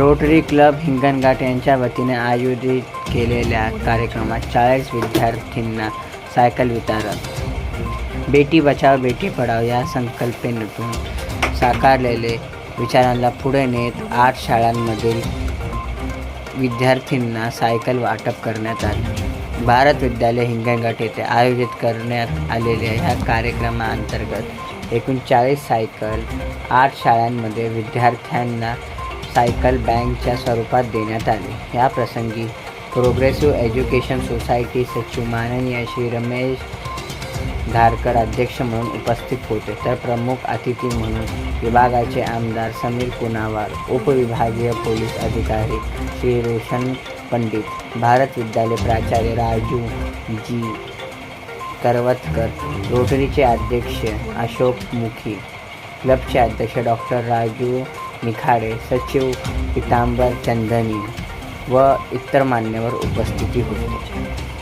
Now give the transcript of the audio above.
Rotary club Hinganghat यांच्या वतीने आयोजित केलेल्या कार्यक्रमात चाळीस विद्यार्थ्यांना सायकल वितरण बेटी बचाव बेटी पढाव या संकल्पनेतून साकारलेले विचारांना पुढे नेत आठ शाळांमधील विद्यार्थ्यांना सायकल वाटप करण्यात आले. भारत विद्यालय हिंगणघाट येथे आयोजित करण्यात आलेल्या ह्या कार्यक्रमाअंतर्गत एकूण चाळीस सायकल आठ शाळांमध्ये विद्यार्थ्यांना सायकल बँकच्या स्वरूपात देण्यात आले. या प्रसंगी प्रोग्रेसिव्ह एज्युकेशन सोसायटी सचिव माननीय श्री रमेश धारकर अध्यक्ष म्हणून उपस्थित होते. तर प्रमुख अतिथी म्हणून विभागाचे आमदार समीर पुनावार उपविभागीय पोलीस अधिकारी श्री रोशन पंडित भारत विद्यालय प्राचार्य राजू जी करवतकर रोटरीचे अध्यक्ष अशोक मुखी क्लबचे अध्यक्ष डॉक्टर राजू निखाडे सचिव पितांबर चंदनी व इतर मान्यवर उपस्थिती होते.